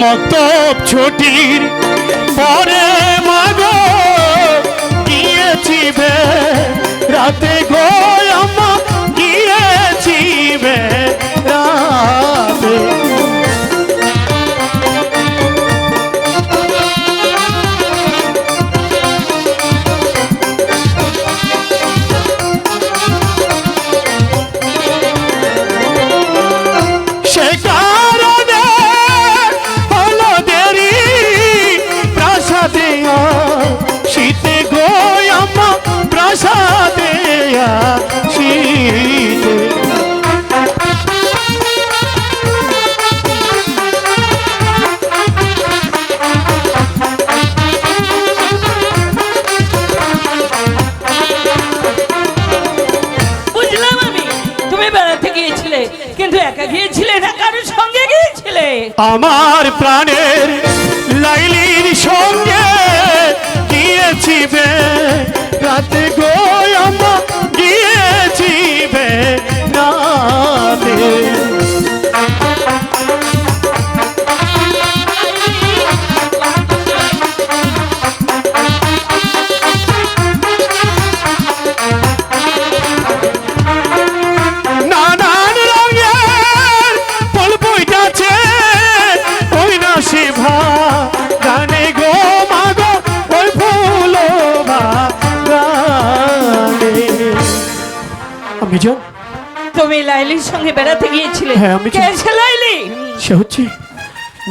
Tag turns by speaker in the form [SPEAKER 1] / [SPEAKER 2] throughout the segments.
[SPEAKER 1] মতব ছুটির পরে মাগো
[SPEAKER 2] কিন্তু একা গিয়েছিলে না কারোর সঙ্গে গিয়েছিলে
[SPEAKER 1] আমার প্রাণের লাইলির সঙ্গে গিয়েছি বে। রাতে গোয়ামা গিয়েছি বে।
[SPEAKER 2] তুমি লাইলির সঙ্গে বেড়াতে গিয়েছিলে।
[SPEAKER 1] হ্যাঁ, আমি
[SPEAKER 2] কে সে লাইলি?
[SPEAKER 1] সে হচ্ছে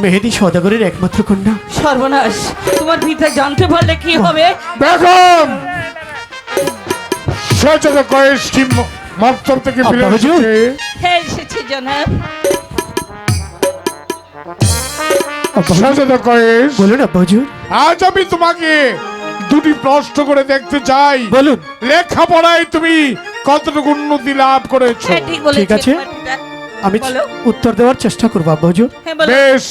[SPEAKER 1] মেহেদি সদাগরের একমাত্র কন্যা।
[SPEAKER 2] সর্বনাশ। তোমার পিতা জানতে পারলে কি হবে?
[SPEAKER 3] বেগম! মক্তব থেকে ফিরে। এসেছে
[SPEAKER 2] হ্যাঁ এসেছি জনাব।
[SPEAKER 3] সচেতন কয়েস
[SPEAKER 1] বলুন আব্বা হুজুর
[SPEAKER 3] আজ আমি তোমাকে দুটি প্রশ্ন করে দেখতে চাই।
[SPEAKER 1] বলুন।
[SPEAKER 3] লেখাপড়ায় তুমি কতটুকু উন্নতি লাভ করেছ?
[SPEAKER 2] হ্যাঁ ঠিক
[SPEAKER 1] আছে। আমি
[SPEAKER 2] বলো।
[SPEAKER 1] উত্তর দেওয়ার চেষ্টা করব আব্বা হুজুর।
[SPEAKER 2] হ্যাঁ বলো।
[SPEAKER 3] বেশ।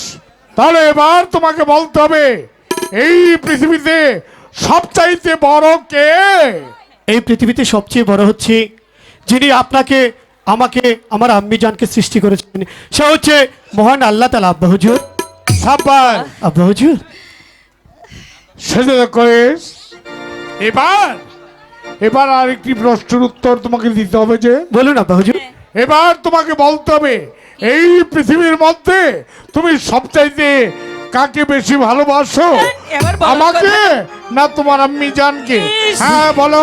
[SPEAKER 3] তাহলে এবার তোমাকে বলতে হবে এই পৃথিবীতে সবচাইতে বড় কে?
[SPEAKER 1] এই পৃথিবীতে সবচেয়ে বড় হচ্ছে যিনি আপনাকে আমাকে আমার আম্মি জানকে সৃষ্টি করেছেন। সে হচ্ছে মহান আল্লাহ তালা আব্বা হুজুর।
[SPEAKER 3] সাব্বাস।
[SPEAKER 1] আব্বা হুজুর।
[SPEAKER 3] সেজদা কয়েস এবার এবার আরেকটি প্রশ্নের উত্তর তোমাকে দিতে হবে যে
[SPEAKER 1] বলুন আব্বা হুজুর
[SPEAKER 3] এবার তোমাকে বলতে হবে এই পৃথিবীর মধ্যে তুমি সবচাইতে কাকে বেশি ভালোবাসো?
[SPEAKER 2] এবার বলো।
[SPEAKER 3] আমাকে না তোমার আম্মি জানকে? হ্যাঁ বলো।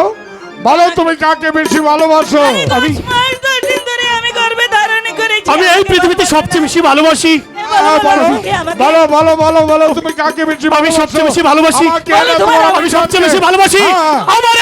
[SPEAKER 3] বলো তুমি কাকে বেশি ভালোবাসো?
[SPEAKER 2] আমি মাস দশ দিন ধরে আমি গর্ভে ধারণ করেছি।
[SPEAKER 1] আমি এই পৃথিবীতে সবচেয়ে বেশি ভালোবাসি।
[SPEAKER 3] হ্যাঁ, বলো বলো। বলো। বলো বলো তুমি কাকে বেশি
[SPEAKER 1] আমি
[SPEAKER 3] ভালোবাসো?
[SPEAKER 1] সবচেয়ে বেশি ভালোবাসি।
[SPEAKER 3] আমাকে না
[SPEAKER 2] তোমার
[SPEAKER 3] তোমার
[SPEAKER 1] আমি সবচেয়ে বেশি ভালোবাসি।
[SPEAKER 3] হ্যাঁ।
[SPEAKER 1] আমার